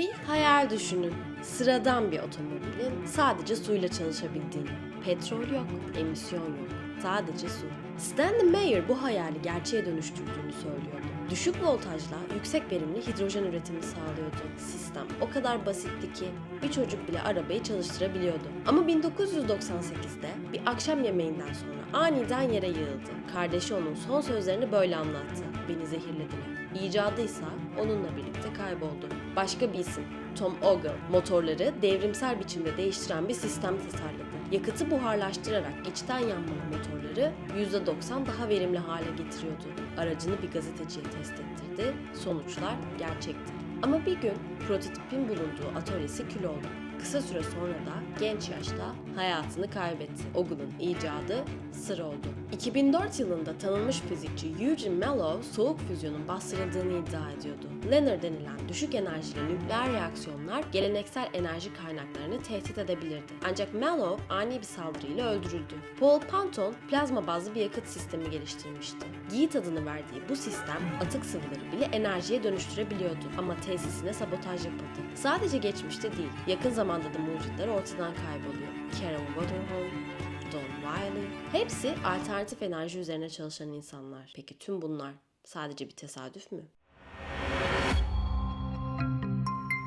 Bir hayal düşünün. Sıradan bir otomobilin sadece suyla çalışabildiğini. Petrol yok, emisyon yok. Sadece su. Stanley Meyer bu hayali gerçeğe dönüştürdüğünü söylüyordu. Düşük voltajla yüksek verimli hidrojen üretimi sağlıyordu. Sistem o kadar basitti ki bir çocuk bile arabayı çalıştırabiliyordu. Ama 1998'de bir akşam yemeğinden sonra aniden yere yığıldı. Kardeşi onun son sözlerini böyle anlattı. Beni zehirlediler. İcadıysa onunla birlikte kayboldu. Başka bir isim Tom Ogle motorları devrimsel biçimde değiştiren bir sistem tasarladı. Yakıtı buharlaştırarak içten yanmalı motorları %90 daha verimli hale getiriyordu. Aracını bir gazeteciye test ettirdi. Sonuçlar gerçekti. Ama bir gün prototipin bulunduğu atölyesi kül oldu. Kısa süre sonra da genç yaşta hayatını kaybetti. Ogle'ın icadı sır oldu. 2004 yılında tanınmış fizikçi Eugene Mellow soğuk füzyonun bastırıldığını iddia ediyordu. Leonard denilen düşük enerjili nükleer reaksiyonlar geleneksel enerji kaynaklarını tehdit edebilirdi. Ancak Mellow ani bir saldırıyla öldürüldü. Paul Panton plazma bazlı bir yakıt sistemi geliştirmişti. Yiğit adını verdiği bu sistem atık sıvıları bile enerjiye dönüştürebiliyordu ama tesisine sabotaj yapıldı. Sadece geçmişte değil, yakın zamanda da mucitler ortadan kayboluyor. Karen Waterhole, Don Wiley, hepsi alternatif enerji üzerine çalışan insanlar. Peki tüm bunlar sadece bir tesadüf mü?